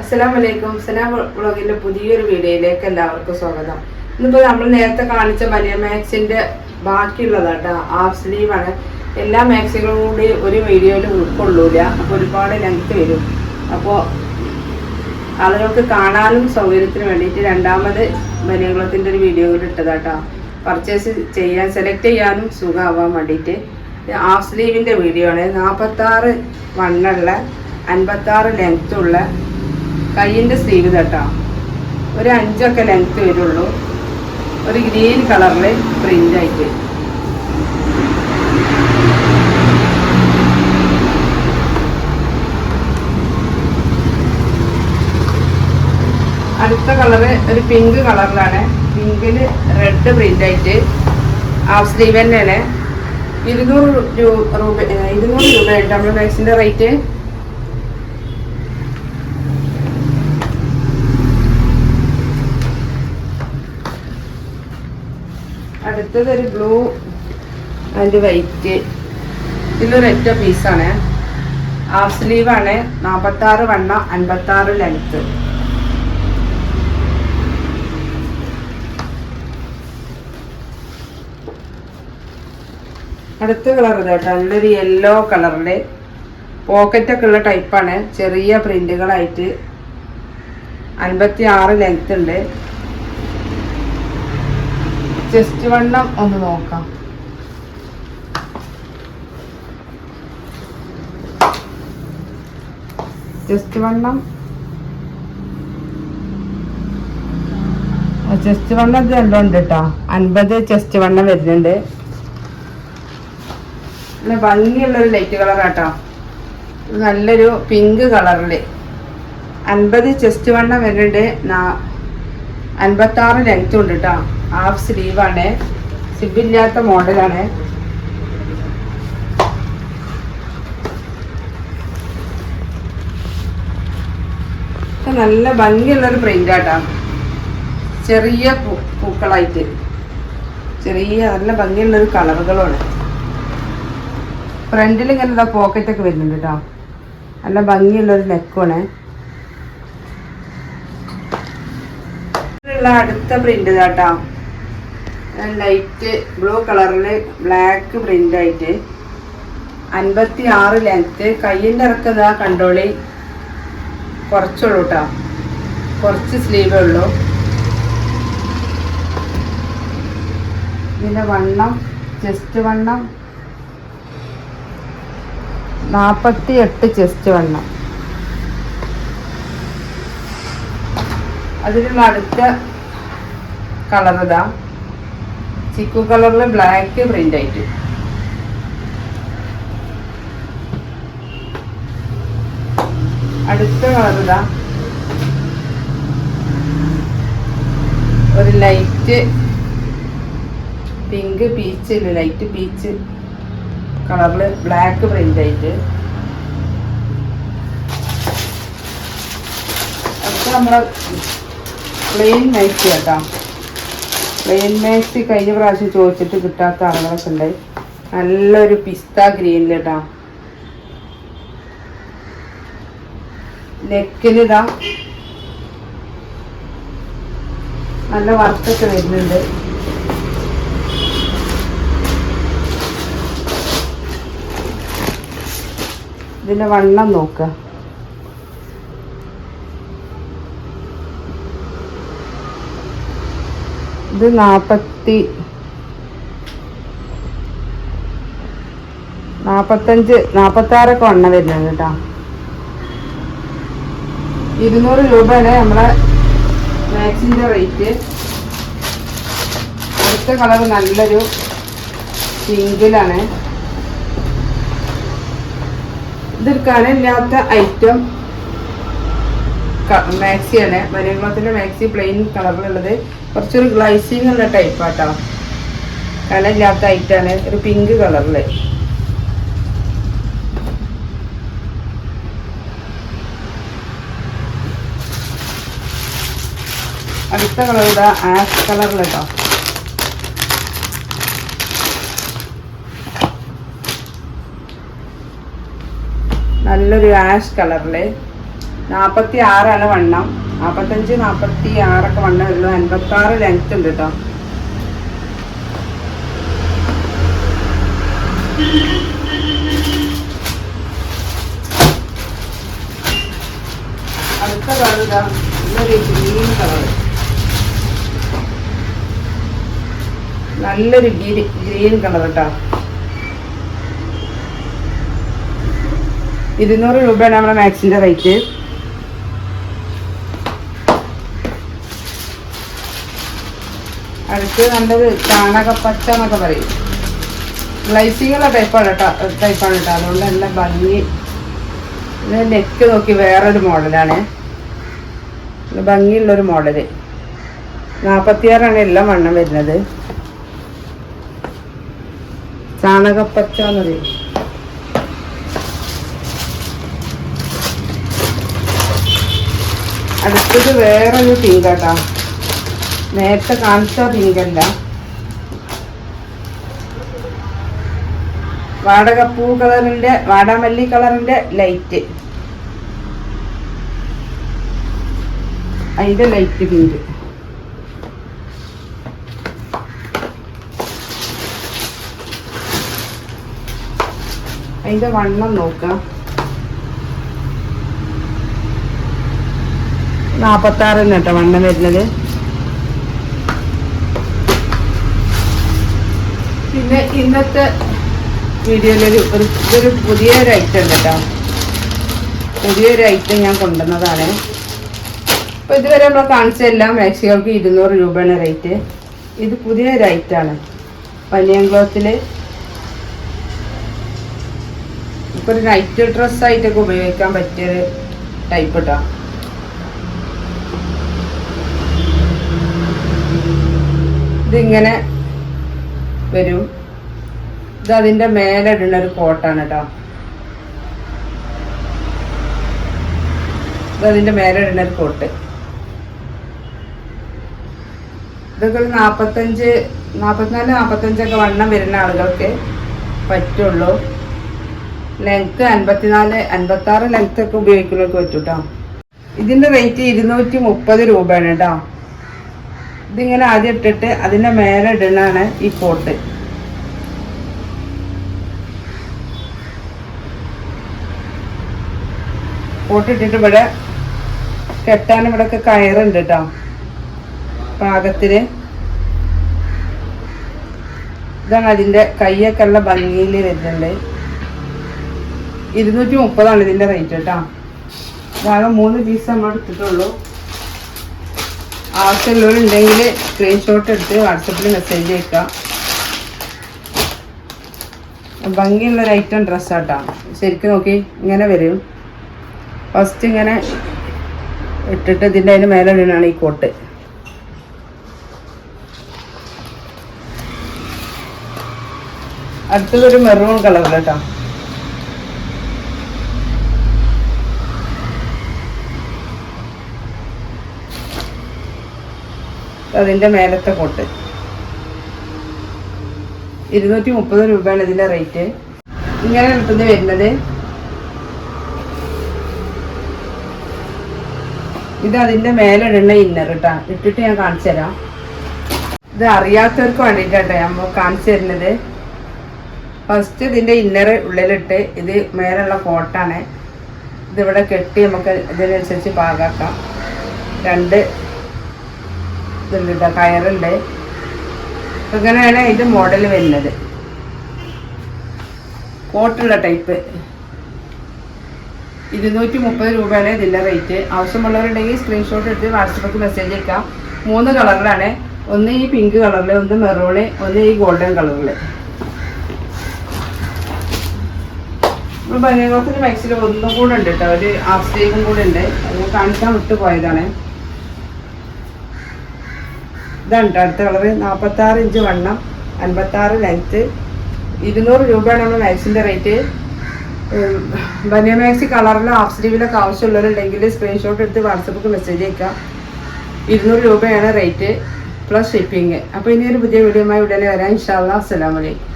അസ്സലാം വലൈക്കും സലാം വ്ളോഗിന്റെ പുതിയൊരു വീഡിയോയിലേക്ക് എല്ലാവർക്കും സ്വാഗതം. ഇന്നിപ്പോ നമ്മൾ നേരത്തെ കാണിച്ച മരിയ മാക്സിന്റെ ബാക്കിയുള്ളതാട്ടോ. ഹാഫ് സ്ലീവാണ് എല്ലാ മാക്സികളും കൂടി ഒരു വീഡിയോയിൽ ഉൾക്കൊള്ളൂല. അപ്പൊ ഒരുപാട് ലെങ്ത് വരും. അപ്പോൾ ആളുകൾക്ക് കാണാനും സൗകര്യത്തിന് വേണ്ടിയിട്ട് രണ്ടാമത് ബനിയകുളത്തിന്റെ ഒരു വീഡിയോ കൂടി ഇട്ടതാട്ടോ. പർച്ചേസ് ചെയ്യാൻ സെലക്ട് ചെയ്യാനും സുഖമാവാൻ വേണ്ടിയിട്ട്. ഹാഫ് സ്ലീവിന്റെ വീഡിയോ ആണ്. നാൽപ്പത്തി ആറ് വണ്ണുള്ള അൻപത്തി ആറ് ലെങ്ത് ഉള്ള കയ്യിന്റെ സ്ലീവ് തട്ടാം ഒരു അഞ്ചൊക്കെ ലെങ്ത് വരുള്ളൂ. ഒരു ഗ്രീൻ കളറിൽ പ്രിന്റ് ആയിട്ട്. അടുത്ത കളറ് ഒരു പിങ്ക് കളറിലാണ് പിങ്കിൽ റെഡ് പ്രിന്റ് ആയിട്ട്. ഹാഫ് സ്ലീവ് തന്നെയാണ്. ഇരുന്നൂറ് രൂപ രൂപ ഇരുന്നൂറ് രൂപയായിട്ട് നമ്മൾ മാക്സിന്റെ റേറ്റ് അടുത്തത് ഒരു ബ്ലൂ ആൻഡ് വൈറ്റ് ഇതിലൊരു ഒറ്റ പീസാണ് ഹാഫ് സ്ലീവ് ആണ്. നാൽപ്പത്തി ആറ് വണ്ണ അൻപത്തി ആറ് ലെങ്ത്ത് അടുത്ത കളർ കേട്ടോ. നല്ലൊരു യെല്ലോ കളറിൽ പോക്കറ്റൊക്കെ ഉള്ള ടൈപ്പാണ് ചെറിയ പ്രിന്റുകളായിട്ട് അൻപത്തി ആറ് ലെങ്ത് ഉണ്ട് ചെസ്റ്റ് വണ്ണം ഒന്ന് നോക്കാം. ചെസ്റ്റ് വണ്ണം ചെസ്റ്റ് വണ്ണം ഇത് രണ്ടും ഉണ്ട് കേട്ടോ അൻപത് ചെസ്റ്റ് വണ്ണം വരുന്നുണ്ട്. നല്ല ഭംഗിയുള്ളൊരു ലൈറ്റ് കളർ കേട്ടോ നല്ലൊരു പിങ്ക് കളറിൽ അൻപത് ചെസ്റ്റ് വണ്ണം വരുന്നുണ്ട്. അൻപത്താറ് ലെങ്ത്തും ഉണ്ട് കേട്ടോ ഹാഫ് സ്ലീവാണ് സിബില്ലാത്ത മോഡലാണ്. നല്ല ഭംഗിയുള്ളൊരു ആട്ടാ ചെറിയ പൂക്കളായിട്ട്. ചെറിയ നല്ല ഭംഗിയുള്ളൊരു കളറുകളാണ്. ഫ്രണ്ടിൽ ഇങ്ങനെ പോക്കറ്റ് ഒക്കെ വരുന്നുണ്ട് കേട്ടോ നല്ല ഭംഗിയുള്ളൊരു നെക്കുമാണ് അടുത്ത പ്രിന്റ് ഇതാട്ടോ. ലൈറ്റ് ബ്ലൂ കളറിൽ ബ്ലാക്ക് പ്രിന്റ് ആയിട്ട് അൻപത്തി ആറ് ലെങ്ത്ത് കയ്യിന്റെ ഇറക്കതാ കണ്ടോളി. കുറച്ചുള്ളൂ കേട്ടോ കുറച്ച് സ്ലീവേ ഉള്ളൂ. ഇതിന്റെ വണ്ണം ചെസ്റ്റ് വണ്ണം. നാൽപ്പത്തി എട്ട് ചെസ്റ്റ് വണ്ണം. അതിലുള്ള അടുത്ത കളർ ഇതാ. ചിക്കു കളറിൽ ബ്ലാക്ക് പ്രിന്റ് ആയിട്ട്. അടുത്ത കളർ ഇതാ. ഒരു ലൈറ്റ് പിങ്ക് പീച്ച് ഇല്ല? ലൈറ്റ് പീച്ച് കളറിൽ ബ്ലാക്ക് പ്രിന്റ് ആയിട്ട്. അടുത്ത നമ്മളെ പ്ലെയിൻ നൈറ്റ് കേട്ടോ പ്ലെയിൻ കഴിഞ്ഞ പ്രാവശ്യം ചോദിച്ചിട്ട് കിട്ടാത്ത ആളുകളൊക്കെ ഉണ്ട്. നല്ലൊരു പിസ്ത ഗ്രീൻ കേട്ടോ. നെക്കിലിതാ നല്ല വർക്കൊക്കെ വരുന്നുണ്ട്. ഇതിന്റെ വണ്ണം നോക്കുക ഇത് നാപ്പത്തി നാപ്പത്തഞ്ച് നാപ്പത്താറൊക്കെ എണ്ണ വരുന്നത് കേട്ടോ. ഇരുന്നൂറ് രൂപയാണ് നമ്മളെ മാക്സിന്റെ റേറ്റ്. അടുത്ത കളർ നല്ലൊരു പിങ്കിലാണ്. ഇതെടുക്കാനില്ലാത്ത ഐറ്റം മാക്സിയാണ് മരിയകുളത്തിന്റെ മാക്സി പ്ലെയിൻ കളറിലുള്ളത് കുറച്ചൊരു ഗ്ലൈസിങ് ഉള്ള ടൈപ്പ് ആട്ടോ കനയില്ലാത്ത ഐറ്റാണ് ഒരു പിങ്ക് കളറിൽ അടുത്ത കളർ ഇതാ ആഷ് കളറിൽ കേട്ടോ നല്ലൊരു ആഷ് കളറിൽ നാൽപ്പത്തി ആറാണ് വണ്ണം. നാൽപ്പത്തഞ്ച് നാൽപ്പത്തി ആറൊക്കെ വണ്ണം ഉള്ളൂ അൻപത്തി ആറ് ലെങ്ത് ഉണ്ട് കേട്ടോ അടുത്ത കളർ ഇതാ നല്ലൊരു ഗ്രീൻ നല്ലൊരു ഗ്രീൻ കളർ കേട്ടോ ഇരുന്നൂറ് രൂപയാണ് നമ്മുടെ മാക്സിന്റെ റേറ്റ് അടുത്ത് നല്ലത് ചാണകപ്പച്ച എന്നൊക്കെ പറയും. ഗ്ലൈസിങ്ങുള്ള ടൈപ്പാണ് കേട്ടോ ടൈപ്പാണ് കേട്ടോ അതുകൊണ്ട് നല്ല ഭംഗി. നെക്ക് നോക്കി വേറൊരു മോഡലാണ്. ഭംഗിയുള്ളൊരു മോഡൽ. നാൽപ്പത്തിയാറാണ് എല്ലാം വണ്ണം വരുന്നത്. ചാണകപ്പച്ച എന്ന് പറയും. അടുത്തത് വേറൊരു പിങ്കാട്ടാ നേരത്തെ കാണിച്ച പിങ്കല്ല വാടകപ്പൂ കളറിന്റെ വാടാമല്ലി കളറിന്റെ ലൈറ്റ് അതിന്റെ ലൈറ്റ് പിങ്ക് അതിന്റെ വണ്ണം നോക്കാം. നാപ്പത്താറിന് കേട്ടോ വണ്ണം വരുന്നത്. പിന്നെ ഇന്നത്തെ വീഡിയോയിലൊരു ഒരു ഇതൊരു പുതിയൊരു ഐറ്റം ഉണ്ട് കേട്ടോ. പുതിയൊരു ഐറ്റം ഞാൻ കൊണ്ടുവന്നതാണ്. അപ്പോൾ ഇതുവരെ നമ്മൾ കാണിച്ച എല്ലാ മാക്സികൾക്ക് ഇരുന്നൂറ് രൂപയാണ് റേറ്റ് ഇത് പുതിയൊരു ഐറ്റമാണ് പനിയൻ ക്ലോത്തിൽ ഇപ്പോൾ ഒരു നൈറ്റ് ഡ്രസ്സായിട്ടൊക്കെ ഉപയോഗിക്കാൻ പറ്റിയൊരു ടൈപ്പ് കേട്ടോ ഇതിങ്ങനെ വരും. ഇത് അതിന്റെ മേലെ ഇടുന്ന ഒരു കോട്ടാണ് കേട്ടോ ഇത് അതിന്റെ മേലെ ഇടുന്ന ഒരു കോട്ട്. ഇതൊക്കെ ഒരു നാൽപ്പത്തഞ്ച് നാൽപ്പത്തിനാല് നാൽപ്പത്തഞ്ചൊക്കെ വണ്ണം വരുന്ന ആളുകൾക്ക് പറ്റുള്ളൂ. ലെങ്ത്ത് അൻപത്തിനാല് അൻപത്തി ആറ് ലെങ്ത്ത് ഒക്കെ ഉപയോഗിക്കുന്നവർക്ക് പറ്റൂട്ടോ. ഇതിന്റെ റേറ്റ് ഇരുന്നൂറ്റി മുപ്പത് രൂപയാണ് കേട്ടോ ഇതിങ്ങനെ ആദ്യം ഇട്ടിട്ട് അതിന്റെ മേലെ ഇടണാണ് ഈ കോട്ട് ഇട്ടിട്ട് ഇവിടെ കെട്ടാൻ ഇവിടെ ഒക്കെ കയറുണ്ട് കേട്ടോ പാകത്തിന്. ഇതാണ് അതിന്റെ കൈയൊക്കെ ഉള്ള ഭംഗിയിൽ വരുന്നുണ്ട്. ഇരുന്നൂറ്റി മുപ്പതാണ് ഇതിന്റെ റേറ്റ് കേട്ടോ ഇതാകെ മൂന്ന് പീസ് നമ്മൾ എടുത്തിട്ടുള്ളൂ. ആവശ്യമുള്ളവരുണ്ടെങ്കിൽ സ്ക്രീൻഷോട്ട് എടുത്ത് വാട്സപ്പിൽ മെസ്സേജ് അയക്കാം ഭംഗിയുള്ള ഒരു ഐറ്റം ഡ്രസ്സാട്ടാ ശരിക്കും നോക്കി ഇങ്ങനെ വരും. ഫസ്റ്റ് ഇങ്ങനെ ഇട്ടിട്ട് ഇതിന്റെ അതിന് മേലെ ഇടണാണ് ഈ കോട്ട് അടുത്തതൊരു മെറൂൺ കളർ കേട്ടോ. അതിന്റെ മേലത്തെ കോട്ട് ഇരുന്നൂറ്റി മുപ്പത് രൂപയാണ് ഇതിന്റെ റേറ്റ്. ഇങ്ങനെ എടുത്തത് വരുന്നത്. ഇത് അതിന്റെ മേലെ ഇടുന്ന ഇന്നർ കേട്ടാ ഇട്ടിട്ട് ഞാൻ കാണിച്ചു തരാം. ഇത് അറിയാത്തവർക്ക് വേണ്ടിയിട്ടാട്ടെ നമ്മൾ കാണിച്ചു തരുന്നത്. ഫസ്റ്റ് ഇതിന്റെ ഇന്നർ ഉള്ളിലിട്ട് ഇത് മേലുള്ള കോട്ടാണ് ഇതിവിടെ കെട്ടി നമുക്ക് ഇതിനനുസരിച്ച് പാകാക്കാം. രണ്ട് ഇതുണ്ട് ഇതാ കയറുണ്ട്. ഇങ്ങനെയാണ് ഇത് മോഡൽ വരുന്നത്. കോട്ടുള്ള ടൈപ്പ് ഇരുന്നൂറ്റി മുപ്പത് രൂപയാണ് ഇതിന്റെ റേറ്റ് ആവശ്യമുള്ളവരുണ്ടെങ്കിൽ സ്ക്രീൻഷോട്ട് എടുത്ത് വാട്സപ്പിൽ മെസ്സേജ് അയക്കാം. മൂന്ന് കളറിലാണ് ഒന്ന് ഈ പിങ്ക് കളറിൽ ഒന്ന് മെറൂണ് ഒന്ന് ഈ ഗോൾഡൻ കളറിൽ ബനിയൻകോസിന് മാക്സിൽ ഒന്നും കൂടെ ഉണ്ട് കേട്ടോ ഒരു ഹാഫ് സ്ലീവും കൂടെ ഉണ്ട്. അത് കാണിക്കാൻ വിട്ടു പോയതാണ് ഇതാണ് അടുത്ത കളറ് നാൽപ്പത്തി ആറ് ഇഞ്ച് വണ്ണം അൻപത്തി ആറ് ലെങ്ത്ത് ഇരുന്നൂറ് രൂപയാണ് നമ്മൾ മാക്സിന്റെ റേറ്റ് ബനിയ മാക്സി കളറിലോ ഹാഫ് സ്ലീവിലൊക്കെ ആവശ്യമുള്ളവരുണ്ടെങ്കിൽ സ്ക്രീൻഷോട്ട് എടുത്ത് വാട്സപ്പിൽ മെസ്സേജ് അയക്കാം. ഇരുന്നൂറ് രൂപയാണ് റേറ്റ് പ്ലസ് ഷിപ്പിംഗ് അപ്പോൾ ഇനി ഒരു പുതിയ വീഡിയോയുമായി ഉടനെ വരാം. ഇൻഷാല്ലാ അസ്സലാമലൈക്കും